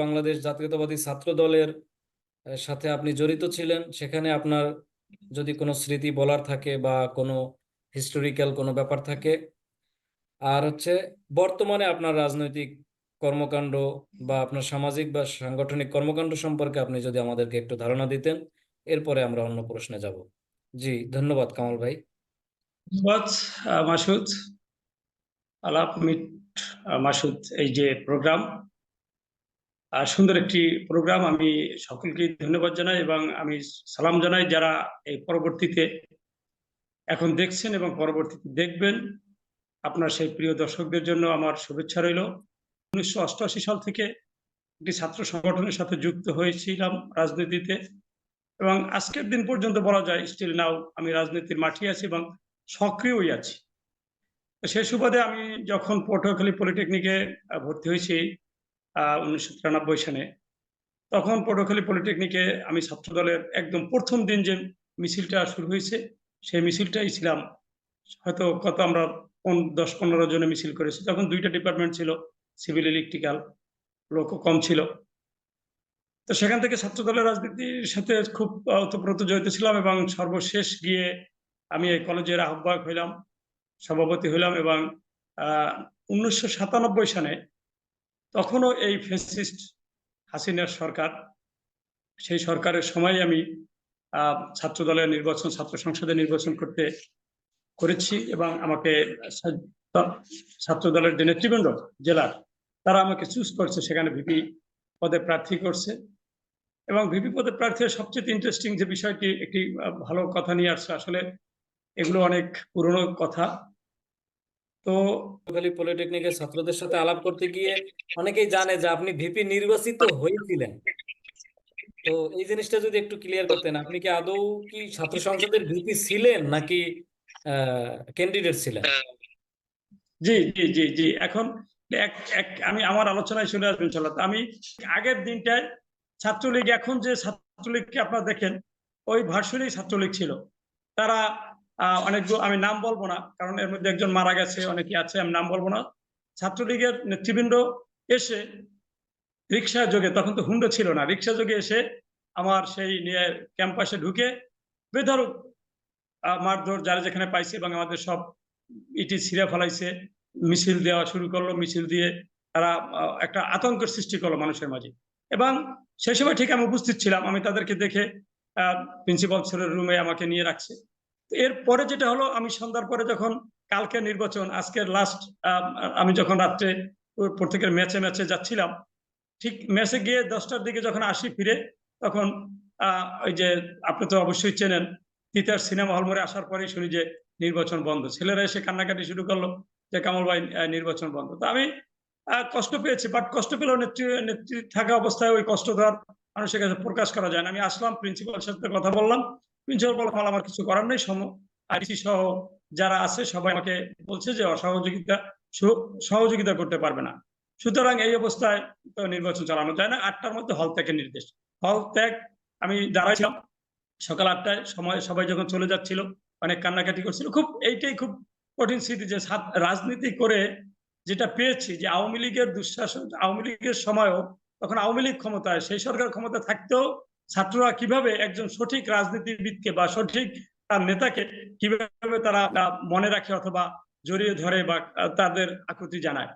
বাংলাদেশ জাতীয়তাবাদী ছাত্র দলের সাথে আপনি জড়িত ছিলেন। সেখানে আপনার যদি কোনো স্মৃতি বলার থাকে বা কোনো হিস্টোরিক্যাল কোনো ব্যাপার থাকে। আর হচ্ছে বর্তমানে আপনার রাজনৈতিক কর্মকাণ্ড বা আপনার সামাজিক বা সাংগঠনিক কর্মকাণ্ড সম্পর্কে আপনি যদি আমাদেরকে একটু ধারণা দিতেন, এরপরে আমরা অন্য প্রশ্নে যাব। জি, ধন্যবাদ কামাল ভাই। ধন্যবাদ মাসুদ। আলাপ মিট মাসুদ, এই যে প্রোগ্রাম সুন্দর একটি প্রোগ্রাম আমি সকলকে ধন্যবাদ জানাই এবং আমি সালাম জানাই যারা এই পরবর্তীতে এখন দেখছেন এবং পরবর্তীতে দেখবেন। আপনার সেই প্রিয় দর্শকদের জন্য আমার শুভেচ্ছা রইল। উনিশশো অষ্টআশি সাল থেকে একটি ছাত্র সংগঠনের সাথে যুক্ত হয়েছিলাম রাজনীতিতে এবং আজকের দিন পর্যন্ত বলা যায় স্টিল নাও আমি রাজনীতির মাঠে আছি এবং সক্রিয়ই আছি। সেই সুবাদে আমি যখন পটুয়াখালী পলিটেকনিকে ভর্তি হয়েছি উনিশশো তিরানব্বই সালে। তখন পটুয়াখালী পলিটেকনিকে আমি ছাত্র দলের একদম প্রথম দিন যে মিছিলটা শুরু হয়েছে, সেই মিছিলটাই ছিলাম। হয়তো কত আমরা দশ পনেরো জনে মিছিল করেছি। তখন দুইটা ডিপার্টমেন্ট ছিল, সিভিল ইলেকট্রিক্যাল, লোকও কম ছিল। তো সেখান থেকে ছাত্র দলের রাজনীতির সাথে খুব অতপ্রত জড়িত ছিলাম এবং সর্বশেষ গিয়ে আমি এই কলেজের আহ্বায়ক হইলাম, সভাপতি হইলাম এবং উনিশশো সাতানব্বই সালে তখনও এই ফেসিস্ট হাসিনার সরকার, সেই সরকারের সময় আমি ছাত্র দলের নির্বাচন, ছাত্র সংসদে নির্বাচন করতে করেছি এবং আমাকে ছাত্র দলের যে নেতৃবৃন্দ জেলার তারা আমাকে চুজ করছে। সেখানে ভিপি পদে প্রার্থী করছে এবং ভিপি পদে প্রার্থীর সবচেয়ে ইন্টারেস্টিং যে বিষয়টি, একটি ভালো কথা নিয়ে আসছে। আসলে এগুলো অনেক পুরনো কথা। তো পটুয়াখালী পলিটেকনিকের ছাত্রদের সাথে আলাপ করতে গিয়ে অনেকেই জানে যে আপনি ভিপি নির্বাচিত হয়েছিলেন। তো এই জিনিসটা যদি একটু ক্লিয়ার করতেন, আপনি কি আদৌ কি ছাত্র সংসদের ভিপি ছিলেন নাকি ক্যান্ডিডেট ছিলেন? জি জি জি জি। এখন এক এক, আমি আমার আলোচনায় শুনে আসবেন চলো আমি আগের দিনটায় ছাত্রলীগ, এখন যে ছাত্রলীগকে আপনারা দেখেন, ওই ভার্সনেই ছাত্রলীগ ছিল। তারা অনেকগুলো আমি নাম বলব না, কারণ এর মধ্যে একজন মারা গেছে, অনেকে আছে, আমি নাম বলব না। ছাত্রলীগের নেতৃবৃন্দ এসে রিক্সা যোগে, তখন তো হুন্ডো ছিল না, রিক্সা যোগে এসে আমার সেই নিয়ে ক্যাম্পাসে ঢুকে বেধরক মারধর যারা যেখানে পাইছে এবং আমাদের সব ইটি ছিঁড়ে ফেলাইছে, মিছিল দেওয়া শুরু করল, মিছিল দিয়ে তারা একটা আতঙ্কের সৃষ্টি করল মানুষের মাঝে। এবং সেই সময় ঠিক আমি উপস্থিত ছিলাম, আমি তাদেরকে দেখে প্রিন্সিপাল স্যারের রুমে আমাকে নিয়ে রাখছে। এরপরে যেটা হলো, আমি সন্ধ্যার পরে যখন কালকে নির্বাচন, আজকের লাস্ট আমি যখন রাত্রে প্রত্যেকের ম্যাচে ম্যাচে যাচ্ছিলাম, ঠিক ম্যাচে গিয়ে দশটার দিকে যখন আসি ফিরে, তখন ওই যে আপনি তো অবশ্যই চেনেন তিতার সিনেমা হল মোড়ে আসার পরেই শুনি যে নির্বাচন বন্ধ। ছেলেরা এসে কান্নাকাটি শুরু করল যে কামাল ভাই নির্বাচন বন্ধ। তো আমি কষ্ট পেয়েছি বাট কষ্ট পেলেও নেত্রী নেত্রী থাকা অবস্থায় ওই কষ্ট ধর মানুষের কাছে প্রকাশ করা যায় না। আমি আসলাম প্রিন্সিপাল সাথে কথা বললাম প্রিন্সিপাল ফল আমার কিছু করার নেই। সম আইসি সহ যারা আছে, সবাই আমাকে বলছে যে অসহযোগিতা সহ- সহযোগিতা করতে পারবে না। সুতরাং এই অবস্থায় তো নির্বাচন চালানো যায় না। আটটার মধ্যে হল ত্যাগের নির্দেশ। হল ত্যাগ, আমি দাঁড়াইছিলাম। সকাল আটটায় সময়, সবাই যখন চলে যাচ্ছিল, অনেক কান্নাকাটি করছিল। খুব, এইটাই খুব কঠিন স্মৃতি যে রাজনীতি করে যেটা পেয়েছি, যে আওয়ামী লীগের দুঃশাসন, আওয়ামী লীগের সময়ও, তখন আওয়ামী লীগ ক্ষমতায়, সেই সরকার ক্ষমতা থাকতেও ছাত্ররা কীভাবে একজন সঠিক রাজনীতিবিদকে বা সঠিক তার নেতাকে কীভাবে তারা মনে রাখে অথবা জড়িয়ে ধরে বা তাদের আকুতি জানায়?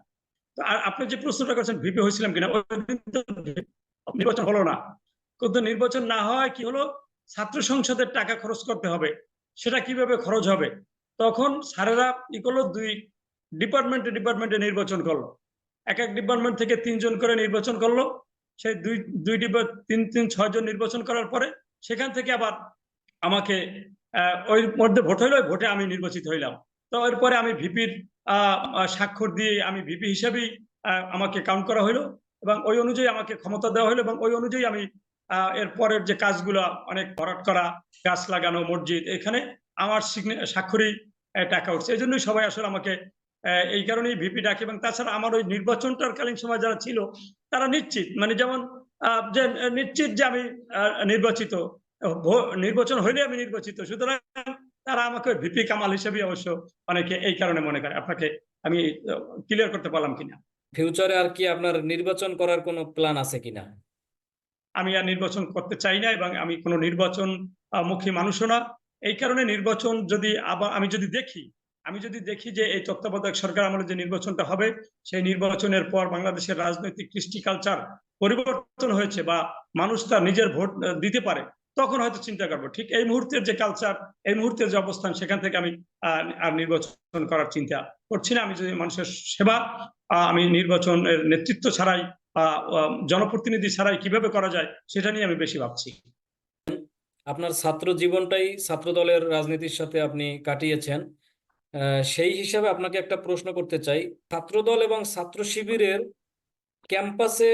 আর আপনি যে প্রশ্নটা করছেন, ভিপি হয়েছিলাম কিনা নির্বাচন হলো না। কিন্তু নির্বাচন না হওয়ায় কি হলো? ছাত্র সংসদের টাকা খরচ করতে হবে, সেটা কীভাবে খরচ হবে? তখন স্যারেরা কি করল? দুই ডিপার্টমেন্টে ডিপার্টমেন্টে নির্বাচন করল। এক এক ডিপার্টমেন্ট থেকে তিনজন করে নির্বাচন করল। সেই দুই, দুইটি তিন তিন ছয়জন নির্বাচন করার পরে সেখান থেকে আবার আমাকে ওই মধ্যে ভোট হইল ভোটে আমি নির্বাচিত হইলাম। তো এরপরে আমি ভিপির স্বাক্ষর দিয়ে আমি ভিপি হিসেবেই আমাকে কাউন্ট করা হইল এবং ওই অনুযায়ী আমাকে ক্ষমতা দেওয়া হলো এবং ওই অনুযায়ী আমি এর পরের যে কাজগুলো, অনেক ভরাট করা, গাছ লাগানো, মসজিদ, এখানে আমার সিগনে- স্বাক্ষরই টাকা উঠছে। এই জন্যই সবাই আসলে আমাকে এই কারণেই ভিপি ডাকে এবং তাছাড়া আমার ওই নির্বাচনটার কালীন সময় যারা ছিল তারা নিশ্চিত মানে যেমন যে নিশ্চিত যে আমি নির্বাচিত নির্বাচন হইলে আমি নির্বাচিত সুতরাং তারা আমাকে ভিপি কামাল হিসেবে অবশ্য অনেকে এই কারণে মনে করে আপনাকে আমি ক্লিয়ার করতে পারলাম কিনা? ফিউচারে আর কি আপনার নির্বাচন করার কোনো প্ল্যান আছে কিনা? আমি আর নির্বাচন করতে চাই না এবং আমি কোনো নির্বাচন মুখী মানুষও না। এই কারণে নির্বাচন যদি আবার আমি যদি দেখি আমি যদি দেখি যে এই তত্ত্বাবধায়ক সরকার আমলে যে নির্বাচনটা হবে, সেই নির্বাচনের পর বাংলাদেশের রাজনৈতিক কৃষ্টি কালচার পরিবর্তন হয়েছে বা মানুষ তার নিজের ভোট দিতে পারে, তখন হয়তো চিন্তা করব। ঠিক এই মুহূর্তের যে কালচার এই মুহূর্তের যে অবস্থান, সেখান থেকে আমি আর নির্বাচন করার চিন্তা করছি না। আমি যদি মানুষের সেবা আমি নির্বাচনের নেতৃত্ব ছাড়াই জনপ্রতিনিধি ছাড়াই কীভাবে করা যায়, সেটা নিয়ে আমি বেশি ভাবছি। আপনার ছাত্র জীবনটাই ছাত্র দলের রাজনীতির সাথে আপনি কাটিয়েছেন। সেই হিসাবে আপনাকে একটা প্রশ্ন করতে চাই। ছাত্রদল এবং ছাত্র শিবিরের ক্যাম্পাসে,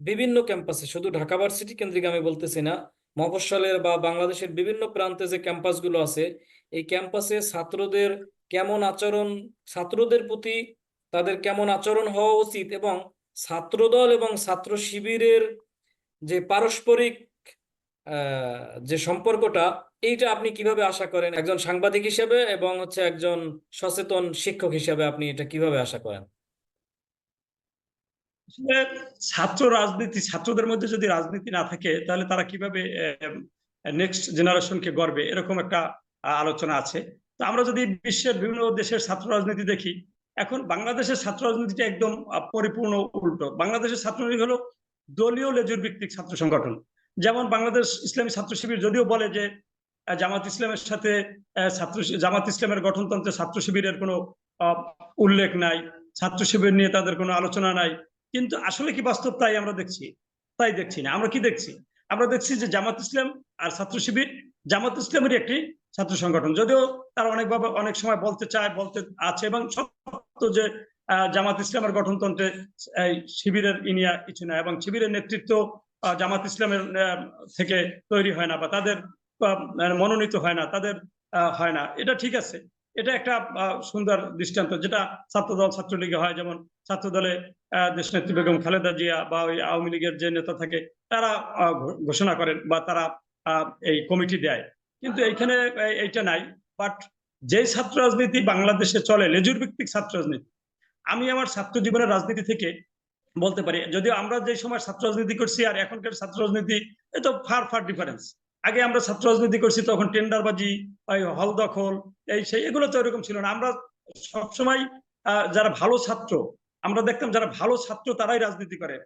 বিভিন্ন ক্যাম্পাসে, শুধু ঢাকা ভার্সিটি কেন্দ্রিক আমি বলতেছি না, মফস্বলের বা বাংলাদেশের বিভিন্ন প্রান্তে যে ক্যাম্পাসগুলো আছে, এই ক্যাম্পাসে ছাত্রদের কেমন আচরণ, ছাত্রদের প্রতি তাদের কেমন আচরণ হওয়া উচিত এবং ছাত্রদল এবং ছাত্র শিবিরের যে পারস্পরিক যে সম্পর্কটা এইটা আপনি কীভাবে আশা করেন? একজন সাংবাদিক হিসেবে এবং হচ্ছে একজন সচেতন শিক্ষক হিসেবে আপনি এটা কীভাবে আশা করেন? ছাত্র রাজনীতি, ছাত্রদের মধ্যে যদি রাজনীতি না থাকে, তাহলে তারা কীভাবে নেক্সট জেনারেশনকে গড়বে? এরকম একটা আলোচনা আছে। তো আমরা যদি বিশ্বের বিভিন্ন দেশের ছাত্র রাজনীতি দেখি, এখন বাংলাদেশের ছাত্র রাজনীতিটা একদম পরিপূর্ণ উল্টো। বাংলাদেশের ছাত্র রাজনীতি হলো দলীয় লেজুর ভিত্তিক ছাত্র সংগঠন। যেমন বাংলাদেশ ইসলামী ছাত্র শিবির যদিও বলে যে জামাত ইসলামের সাথে ছাত্র জামাত ইসলামের গঠনতন্ত্রে ছাত্র শিবিরের কোনো উল্লেখ নাই, ছাত্র শিবির নিয়ে তাদের কোনো আলোচনা নাই। কিন্তু আসলে কি বাস্তব তাই আমরা দেখছি? তাই দেখছি না। আমরা কি দেখছি? আমরা দেখছি যে জামাত ইসলাম আর ছাত্র শিবির, জামাত ইসলামের একটি ছাত্র সংগঠন। যদিও তারা অনেকভাবে, অনেক সময় বলতে চায়, বলতে আছে এবং সত্য যে জামাত ইসলামের গঠনতন্ত্রে শিবিরের ইনিয়া কিছু না এবং শিবিরের নেতৃত্ব জামাত ইসলামের থেকে তৈরি হয় না বা তাদের মনোনীত হয় না, তাদের হয় না। এটা ঠিক আছে। এটা একটা সুন্দর দৃষ্টান্ত যেটা ছাত্রদল, ছাত্রলীগে হয়। যেমন ছাত্রদলে দেশনেত্রী বেগম খালেদা জিয়া বা ওই আওয়ামী লীগের যে নেতা থাকে, তারা ঘোষণা করেন বা তারা এই কমিটি দেয়। কিন্তু এইখানে এইটা নাই। বাট যে ছাত্র রাজনীতি বাংলাদেশে চলে লেজুর ভিত্তিক ছাত্র রাজনীতি আমি আমার ছাত্র জীবনের রাজনীতি থেকে বলতে পারি, যদিও আমরা যে সময় ছাত্র রাজনীতি করছি আর এখনকার ছাত্র রাজনীতি এ তো ফার ফার ডিফারেন্স আগে আমরা ছাত্র রাজনীতি করছি, তখন টেন্ডারবাজি হল দখল, এই সেই, এগুলো তো এরকম ছিল না। আমরা সবসময় যারা ভালো ছাত্র, আমরা দেখতাম যারা ভালো ছাত্র তারাই রাজনীতি করে।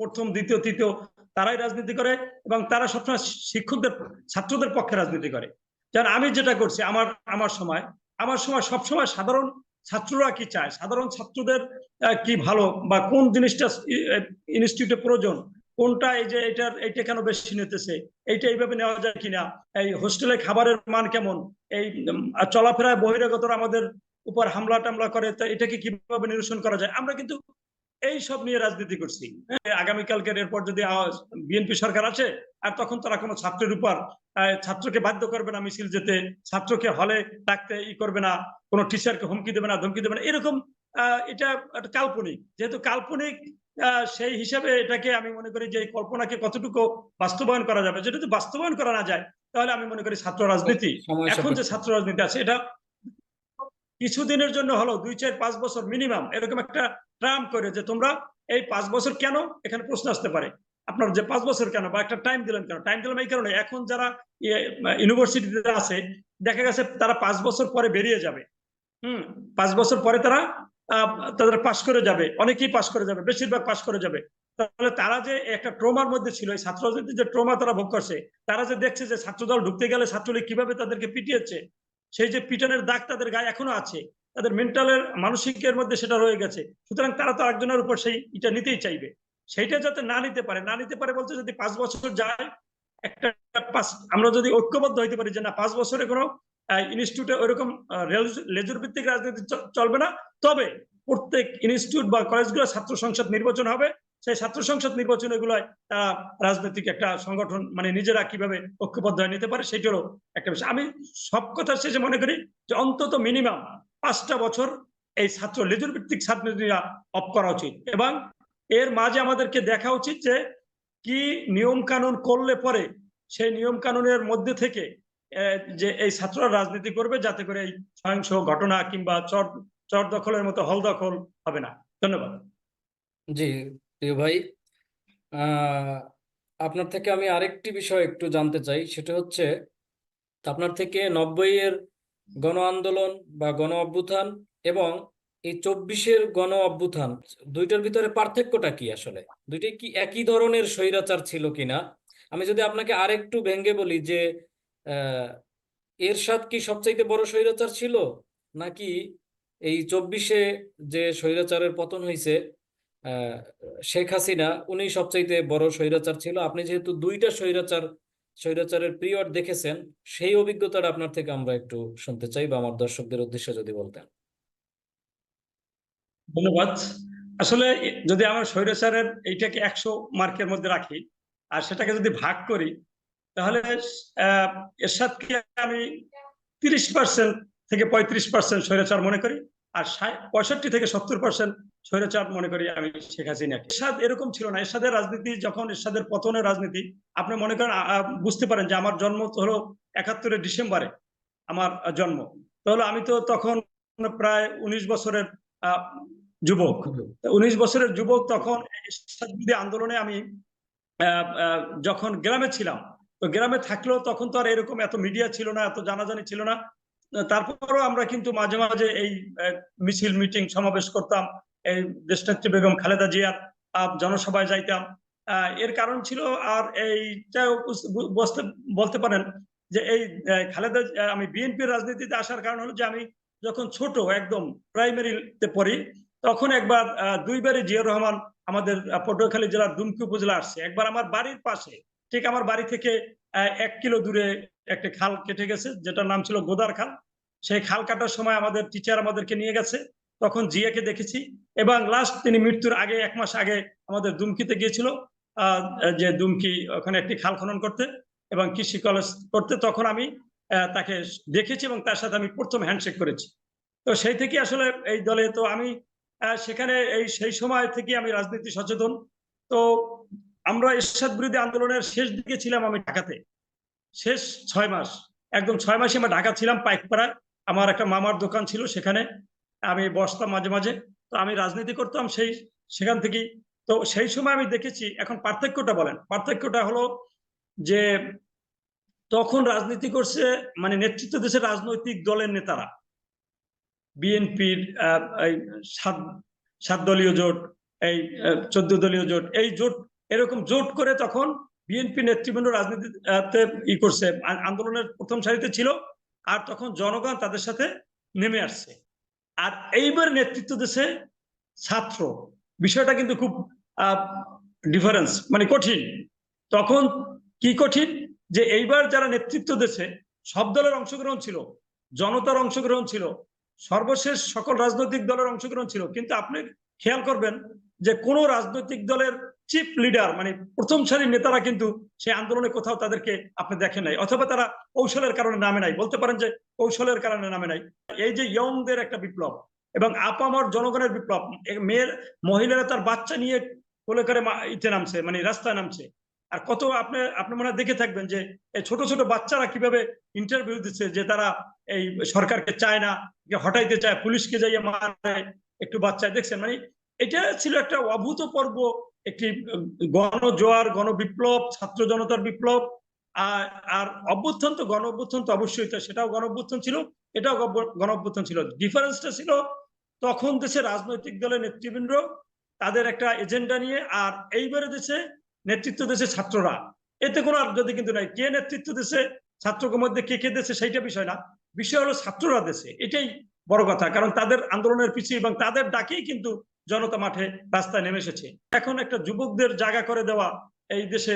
প্রথম, দ্বিতীয়, তৃতীয়, তারাই রাজনীতি করে এবং তারা সবসময় শিক্ষকদের, ছাত্রদের পক্ষে রাজনীতি করে। যেমন আমি যেটা করছি, আমার আমার সময় আমার সময় সবসময় সাধারণ ছাত্ররা কি চায়? সাধারণ ছাত্রদের কি ভালো বা কোন জিনিসটা ইনস্টিটিউটে প্রয়োজন? কোনটা এই যে এটার এইটা কেন বেশি নিতেছে? এইটা এইভাবে নেওয়া যায় কিনা? এই হোস্টেলে খাবারের মান কেমন? এই চলাফেরায় বহিরাগতরা আমাদের উপর হামলা টামলা করে তা এটাকে কীভাবে নিরসন করা যায়? আমরা কিন্তু এই সব নিয়ে রাজনীতি করছি। হ্যাঁ, আগামীকালকের এরপর যদি বিএনপি সরকার আছে আর তখন তারা কোনো ছাত্রের উপর ছাত্রকে বাধ্য করবে না মিছিল যেতে ছাত্রকে হলে ডাকতে ই করবে না কোনো টিচারকে হুমকি দেবে না ধমকি দেবে না এরকম এটা কাল্পনিক। যেহেতু কাল্পনিক সেই হিসাবে এটাকে আমি মনে করি যে কল্পনাকে কতটুকু বাস্তবায়ন করা যাবে। যদি বাস্তবায়ন করা না যায় তাহলে আমি মনে করি ছাত্র রাজনীতি এখন যে ছাত্র রাজনীতি আছে এটা কিছুদিনের জন্য হলো দুই চার পাঁচ বছর মিনিমাম এরকম একটা ট্রাম করে যে তোমরা এই পাঁচ বছর কেন এখানে প্রশ্ন আসতে পারে? আপনার যে পাঁচ বছর কেন বা একটা টাইম দিলেন কেন? টাইম দিলাম এই কারণে এখন যারা ইউনিভার্সিটিতে আছে দেখা গেছে তারা পাঁচ বছর পরে বেরিয়ে যাবে। হুম পাঁচ বছর পরে তারা তাদের পাশ করে যাবে। অনেকেই পাশ করে যাবে, বেশিরভাগ পাশ করে যাবে। তাহলে তারা যে একটা ট্রমার মধ্যে ছিল, এই ছাত্র যে ট্রমা তারা ভোগ করছে, তারা যে দেখছে যে ছাত্রদল ঢুকতে গেলে ছাত্রলীগ কীভাবে তাদেরকে পিটিয়েছে, সেই যে পিটনের দাগ তাদের গায়ে এখনও আছে, তাদের মেন্টালের মানসিকের মধ্যে সেটা রয়ে গেছে। সুতরাং তারা তো একজনের উপর সেই এটা নিতেই চাইবে। সেইটা যাতে না নিতে পারে, না নিতে পারে বলতে যদি পাঁচ বছর যায়, একটা আমরা যদি ঐক্যবদ্ধ হইতে পারি যে না, পাঁচ বছরে কোনো ইনস্টিটিউটে ওইরকম লেজুর ভিত্তিক রাজনীতি চলবে না। তবে প্রত্যেক ইনস্টিটিউট বা কলেজগুলো ছাত্র সংসদ নির্বাচন হবে। সেই ছাত্র সংসদ নির্বাচন এগুলোয় তারা রাজনৈতিক একটা সংগঠন মানে নিজেরা কীভাবে ঐক্যবদ্ধ হয়ে নিতে পারে সেটারও একটা বিষয়। আমি সব কথা শেষে মনে করি যে অন্তত মিনিমাম পাঁচটা বছর এই ছাত্র লেজুর ভিত্তিক ছাত্রীরা অফ করা উচিত। এবং এর মাঝে আমাদেরকে দেখা উচিত যে কি নিয়ম কানুন করলে পরে সেই নিয়ম কানুনের মধ্যে থেকে যে এই ছাত্ররা রাজনীতি করবে যাতে করে এই সহিংস ঘটনা কিংবা চর চর দখলের মতো হল দখল হবে না। ধন্যবাদ। জি, প্রিয় ভাই আপনার থেকে আমি আরেকটি বিষয় একটু জানতে চাই। সেটা হচ্ছে, আপনার থেকে নব্বই এর গণ আন্দোলন বা গণ অভ্যুত্থান এবং এই চব্বিশের গণ অভ্যুত্থান, দুইটার ভিতরে পার্থক্যটা কি আসলে? দুইটাই কি একই ধরনের স্বৈরাচার ছিল কিনা? আমি যদি আপনাকে আরেকটু ভেঙে বলি যে এরশাদ কি সবচাইতে বড় স্বৈরাচার ছিল? নাকি এই চব্বিশে যে স্বৈরাচারের পতন হয়েছে শেখ হাসিনা, উনি সবচাইতে বড় স্বৈরাচার ছিল? আপনি যেহেতু দুইটা স্বৈরাচার, স্বৈরাচারের পিরিয়ড দেখেছেন, সেই অভিজ্ঞতাটা আপনার থেকে আমরা একটু শুনতে চাই বা আমার দর্শকদের উদ্দেশ্যে যদি বলতেন। ধন্যবাদ। আসলে যদি আমরা স্বৈরাচারের এইটাকে একশো মার্কের মধ্যে রাখি, আর সেটাকে যদি ভাগ করি তাহলে এরশাদকে আমি তিরিশ পার্সেন্ট থেকে পঁয়ত্রিশ পার্সেন্ট স্বৈরাচার মনে করি, আর পঁয়ষট্টি থেকে সত্তর পার্সেন্ট স্বৈরাচার মনে করি আমি শেখ হাসিনাকে। এরশাদ এরকম ছিল না। এরশাদের রাজনীতি যখন এরশাদের পতনের রাজনীতি, আপনি মনে করেন বুঝতে পারেন যে আমার জন্ম তো হলো একাত্তরের ডিসেম্বরে, আমার জন্ম। তাহলে আমি তো তখন প্রায় উনিশ বছরের যুবক। উনিশ বছরের যুবক তখন আন্দোলনে আমি যখন গ্রামে ছিলাম তো গ্রামে থাকলেও তখন তো আর এরকম এত মিডিয়া ছিল না, এত জানাজানি ছিল না। তারপরেও আমরা কিন্তু মাঝে মাঝে এই মিছিল মিটিং সমাবেশ করতাম, এই দেশনেত্রী বেগম খালেদা জিয়ার জনসভায় যাইতাম। এর কারণ ছিল আর এইটা বলতে পারেন যে এই খালেদা আমি বিএনপির রাজনীতিতে আসার কারণ হলো যে আমি যখন ছোট, একদম প্রাইমারিতে পড়ি, তখন একবার দুইবারই জিয়াউর রহমান আমাদের পটুয়াখালী জেলার দুমকি উপজেলা আসছে। একবার আমার বাড়ির পাশে ঠিক আমার বাড়ি থেকে এক কিলো দূরে একটা খাল কেটে গেছে, যেটার নাম ছিল গোদার খাল। সেই খাল কাটার সময় আমাদের টিচার আমাদেরকে নিয়ে গেছে। তখন জিয়াকে দেখেছি এবং লাস্ট তিনি মৃত্যুর আগে, এক মাস আগে আমাদের দুমকিতে গিয়েছিল যে দুমকি ওখানে একটি খাল খনন করতে এবং কৃষি কলেজ করতে। তখন আমি তাকে দেখেছি এবং তার সাথে আমি প্রথম হ্যান্ডশেক করেছি। তো সেই থেকে আসলে এই দলে তো আমি সেখানে এই, সেই সময় থেকে আমি রাজনীতি সচেতন। তো আমরা এরশাদ বিরোধী আন্দোলনের শেষ দিকে ছিলাম আমি ঢাকাতে। শেষ ছয় মাস, একদম ছয় মাসে আমরা ঢাকা ছিলাম পাইকপাড়ায়। আমার একটা মামার দোকান ছিল সেখানে। আমি বসতাম মাঝে মাঝে। তো আমি রাজনীতি করতাম সেই, সেখান থেকেই। তো সেই সময় আমি দেখেছি, এখন পার্থক্যটা বলেন। পার্থক্যটা হলো যে তখন রাজনীতি করছে মানে নেতৃত্ব দেশের রাজনৈতিক দলের নেতারা। বিএনপির সাত সাত দলীয় জোট, এই চোদ্দ দলীয় জোট। এই জোট এরকম জোট করে তখন বিএনপি নেতৃবৃন্দ রাজনীতিতে ই করছে আন্দোলনের প্রথম সারিতে ছিল, আর তখন জনগণ তাদের সাথে নেমে আসছে। আর এইবার নেতৃত্ব দেশে ছাত্র। বিষয়টা কিন্তু খুব ডিফারেন্স মানে কঠিন। তখন কি কঠিন? যে এইবার যারা নেতৃত্ব দেশে সব দলের অংশগ্রহণ ছিল, জনতার অংশগ্রহণ ছিল, সর্বশেষ সকল রাজনৈতিক দলের অংশগ্রহণ ছিল। কিন্তু আপনি খেয়াল করবেন যে কোন রাজনৈতিক দলের চিফ লিডার মানে প্রথম সারির নেতারা কিন্তু সেই আন্দোলনে কোথাও তাদেরকে আপনি দেখেন নাই, অথবা তারা কৌশলের কারণে নামে নাই। বলতে পারেন যে কৌশলের কারণে নামে নাই। এই যে ইয়ংদের একটা বিপ্লব এবং আপামর জনগণের বিপ্লব মেয়ের, মহিলারা তার বাচ্চা নিয়ে কোলে করে ইতে নামছে মানে রাস্তায় নামছে। আর কত আপনি আপনি মনে দেখে থাকবেন যে এই ছোট ছোট বাচ্চারা কীভাবে ইন্টারভিউ দিচ্ছে যে তারা এই সরকারকে চায় না হটাইতে চায়, পুলিশকে যাইয়ে মারে একটু বাচ্চা দেখছেন মানে এটা ছিল একটা অভূতপূর্ব একটি গণজোয়ার, গণবিপ্লব, ছাত্র জনতার বিপ্লব, আর অভ্যুত্থান তো গণ অভ্যুত্থান তো অবশ্যই সেটাও গণ অভ্যুত্থান ছিল, এটাও গণ অভ্যুত্থান ছিল। ডিফারেন্সটা ছিল তখন দেশে রাজনৈতিক দলের নেতৃবৃন্দ, তাদের একটা এজেন্ডা নিয়ে, আর এইবারে দেশে নেতৃত্ব দেশে ছাত্ররা। এতে কোনো আর যদি কিন্তু নাই, কে নেতৃত্ব দেশে, ছাত্রকে মধ্যে কে কে দেশে, সেইটা বিষয় না। বিষয় হলো ছাত্ররা দেশে, এটাই বড় কথা। কারণ তাদের আন্দোলনের পিছিয়ে এবং তাদের ডাকেই কিন্তু জনতা মাঠে রাস্তায় নেমে এসেছে। এখন একটা যুবকদের জায়গা করে দেওয়া এই দেশে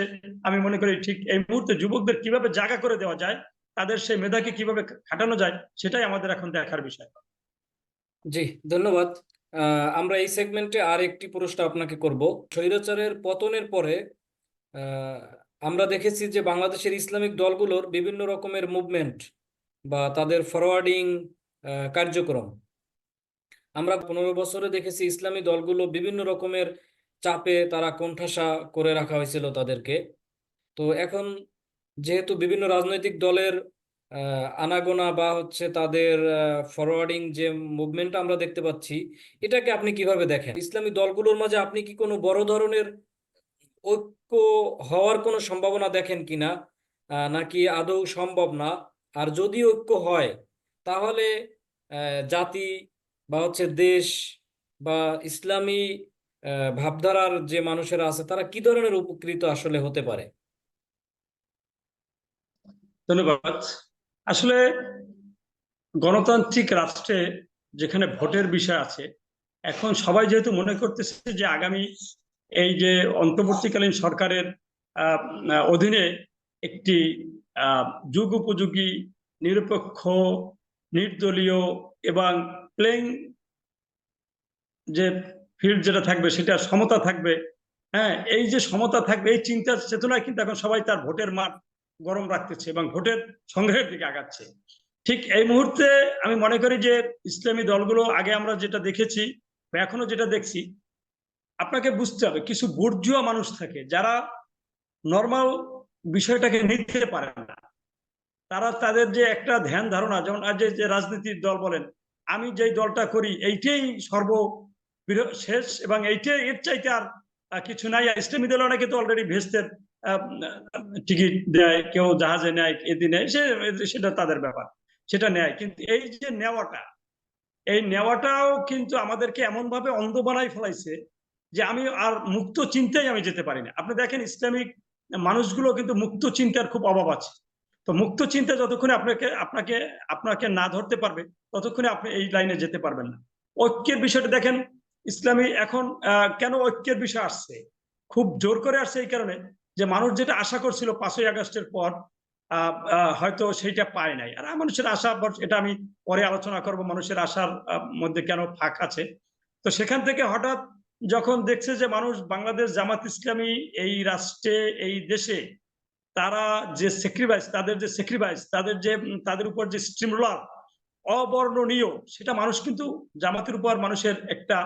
আমি মনে করি ঠিক এই মুহূর্তে যুবকদের কীভাবে জায়গা করে দেওয়া যায়, তাদের সেই মেধাকে কীভাবে খাটানো যায়, সেটাই আমাদের এখন দেখার বিষয়। জি, ধন্যবাদ। আমরা এই সেগমেন্টে আর একটি প্রশ্ন আপনাকে করব। স্বৈরাচারের পতনের পরে আমরা দেখেছি যে বাংলাদেশের ইসলামিক দলগুলোর বিভিন্ন রকমের মুভমেন্ট বা তাদের ফরওয়ার্ডিং কার্যক্রম। আমরা পনেরো বছরে দেখেছি ইসলামী দলগুলো বিভিন্ন রকমের চাপে তারা কোণঠাসা করে রাখা হয়েছিল তাদেরকে। তো এখন যেহেতু বিভিন্ন রাজনৈতিক দলের আনাগোনা বা হচ্ছে তাদের ফরওয়ার্ডিং যে মুভমেন্ট আমরা দেখতে পাচ্ছি, এটাকে আপনি কীভাবে দেখেন? ইসলামী দলগুলোর মাঝে আপনি কি কোনো বড় ধরনের ঐক্য হওয়ার কোনো সম্ভাবনা দেখেন কিনা নাকি আদৌ সম্ভব না? আর যদি ঐক্য হয়, তাহলে জাতি বা হচ্ছে দেশ বা ইসলামী ভাবধারার যে মানুষেরা আছে, তারা কি ধরনের উপকৃত আসলে হতে পারে? ধন্যবাদ। আসলে গণতান্ত্রিক রাষ্ট্রে যেখানে ভোটের বিষয় আছে, এখন সবাই যেহেতু মনে করতেছে যে আগামী এই যে অন্তর্বর্তীকালীন সরকারের অধীনে একটি যুগ উপযোগী নিরপেক্ষ, নির্দলীয় এবং প্লেইং যে ফিল্ড যেটা থাকবে, সেটা সমতা থাকবে। হ্যাঁ এই যে সমতা থাকবে, এই চিন্তা চেতনায় কিন্তু এখন সবাই তার ভোটের মাঠ গরম রাখতেছে এবং ভোটের সংগ্রহের দিকে আগাচ্ছে। ঠিক এই মুহূর্তে আমি মনে করি যে ইসলামী দলগুলো, আগে আমরা যেটা দেখেছি বা এখনও যেটা দেখছি, আপনাকে বুঝতে হবে কিছু বর্জুয়া মানুষ থাকে যারা নর্মাল বিষয়টাকে নিতে পারে না। তারা তাদের যে একটা ধ্যান ধারণা, যেমন আজ যে- রাজনীতির দল বলেন আমি যেই দলটা করি, এইটাই সর্ব শেষ এবং এইটাই এর চাইতে আর কিছু নাই। ইসলামী দল অনেকে তো অলরেডি ভেস্তের টিকিট দেয়, কেউ জাহাজে নেয় এদি নেয়, সে, সেটা তাদের ব্যাপার, সেটা নেয়। কিন্তু এই যে নেওয়াটা, এই নেওয়াটাও কিন্তু আমাদেরকে এমন ভাবে অন্ধ বানাই ফেলাইছে যে আমি আর মুক্ত চিন্তায় আমি যেতে পারি না। আপনি দেখেন ইসলামিক মানুষগুলো কিন্তু মুক্ত চিন্তার খুব অভাব আছে। তো মুক্ত চিন্তা যতক্ষণে আপনাকে আপনাকে আপনাকে না ধরতে পারবে, ততক্ষণে আপনি এই লাইনে যেতে পারবেন না। ঐক্যের বিষয়টা দেখেন, ইসলামী এখন কেন ঐক্যের বিষয় আসছে? খুব জোর করে আসছে এই কারণে যে মানুষ যেটা আশা করছিল পাঁচই আগস্টের পর হয়তো সেইটা পায় নাই। আর মানুষের আশা এটা আমি পরে আলোচনা করব, মানুষের আশার মধ্যে কেন ফাঁক আছে? তো সেখান থেকে হঠাৎ যখন দেখছে যে মানুষ বাংলাদেশ জামাত ইসলামী এই রাষ্ট্রে, এই দেশে তারা যে স্যাক্রিফাইস তাদের যে স্যাক্রিফাইস তাদের যে তাদের উপর যে স্টিমুলার অবর্ণনীয়, সেটা মানুষ কিন্তু জামাতের উপর মানুষের একটা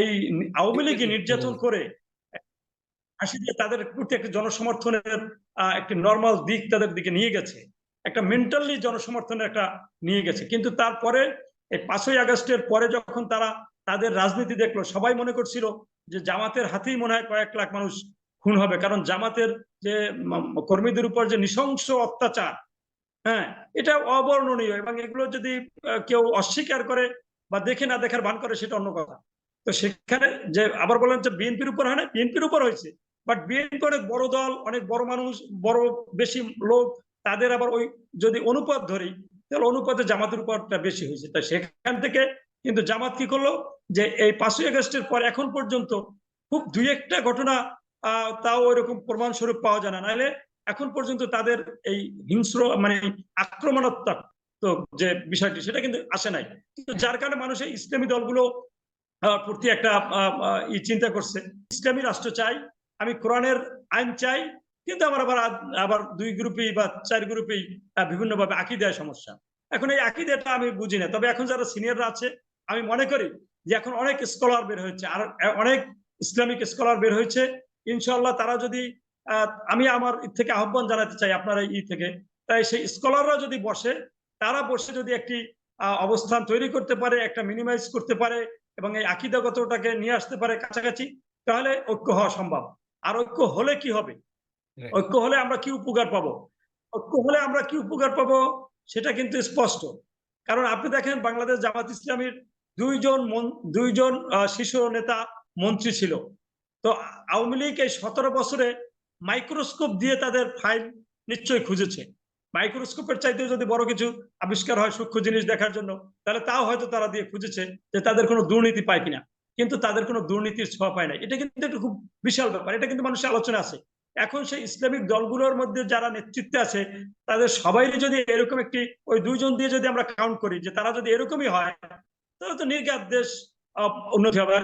এই আওয়ামী লীগে নির্যাতন করে দিয়ে তাদের প্রতি একটা জনসমর্থনের একটা নর্মাল দিক তাদের দিকে নিয়ে গেছে। একটা মেন্টালি জনসমর্থনের একটা নিয়ে গেছে। কিন্তু তারপরে এই পাঁচই আগস্টের পরে যখন তারা তাদের রাজনীতি দেখল, সবাই মনে করছিল যে জামাতের হাতেই মনে হয় কয়েক লাখ মানুষ খুন হবে। কারণ জামাতের যে কর্মীদের উপর যে নৃশংস অত্যাচার হ্যাঁ এটা অবর্ণনীয় এবং এগুলো যদি কেউ অস্বীকার করে বা দেখে না দেখার ভান করে, সেটা অন্য কথা। তো সেখানে যে, আবার বললেন যে বিএনপির উপর হয় না? বিএনপির উপর হয়েছে। বাট বিএনপি অনেক বড় দল, অনেক বড় মানুষ, বড় বেশি লোক, তাদের আবার ওই যদি অনুপাত ধরি, তাহলে অনুপাতে জামাতের উপরটা বেশি হয়েছে। তাই সেখান থেকে কিন্তু জামাত কি করল? যে এই পাঁচই আগস্টের পর এখন পর্যন্ত খুব দুই একটা ঘটনা তাও ওইরকম প্রমাণস্বরূপ পাওয়া যায় না। নাহলে এখন পর্যন্ত তাদের এই হিংস্র মানে আক্রমণাত্মক তো যে বিষয়টি, সেটা কিন্তু আসে নাই। কিন্তু যার কারণে মানুষ ইসলামী দলগুলো প্রতি একটা ই চিন্তা করছে। ইসলামী রাষ্ট্র চাই, আমি কোরআনের আইন চাই, কিন্তু আমার আবার আবার দুই গ্রুপেই বা চার গ্রুপেই বিভিন্ন ভাবে দেয় সমস্যা। এখন এই আকিদাটা আমি বুঝি না। তবে এখন যারা সিনিয়ররা আছে, আমি মনে করি যে এখন অনেক স্কলার বের হয়েছে। আর অনেক ইসলামিক স্কলার বের হয়েছে। ইনশাল্লাহ তারা যদি আহ, আমি আমার ই থেকে আহ্বান জানাতে চাই আপনারা ই থেকে। তাই সেই স্কলাররা যদি বসে তারা বসে যদি একটি অবস্থান তৈরি করতে পারে একটা মিনিমাইজ করতে পারে এবং এই আকিদাগতটাকে নিয়ে আসতে পারে কাছাকাছি তাহলে ঐক্য হওয়া সম্ভব। আর ঐক্য হলে কি হবে? ঐক্য হলে আমরা কি উপকার পাবো? ঐক্য হলে আমরা কি উপকার পাবো? সেটা কিন্তু স্পষ্ট। কারণ আপনি দেখেন বাংলাদেশ জামাত ইসলামীর দুইজন মন- দুইজন শীর্ষ নেতা মন্ত্রী ছিল। তো আওয়ামী লীগ এই সতেরো বছরে মাইক্রোস্কোপ দিয়ে তাদের ফাইল নিশ্চয়ই খুঁজেছে। মাইক্রোস্কোপের চাইতে যদি বড় কিছু আবিষ্কার হয় সূক্ষ্ম জিনিস দেখার জন্য, তাহলে তাও হয়তো তারা দিয়ে খুঁজেছে যে তাদের কোনো দুর্নীতি পায় কিনা। কিন্তু তাদের কোনো দুর্নীতির ছোঁয়া পায় না এটা কিন্তু একটা খুব বিশাল ব্যাপার। এটা কিন্তু মানুষের আলোচনা আছে। এখন সেই ইসলামিক দলগুলোর মধ্যে যারা নেতৃত্বে আছে, তাদের সবাই যদি এরকম একটি, ওই দুইজন দিয়ে যদি আমরা কাউন্ট করি যে তারা যদি এরকমই হয়, তাহলে তো নির্ঘাত দেশ উন্নতি হবে।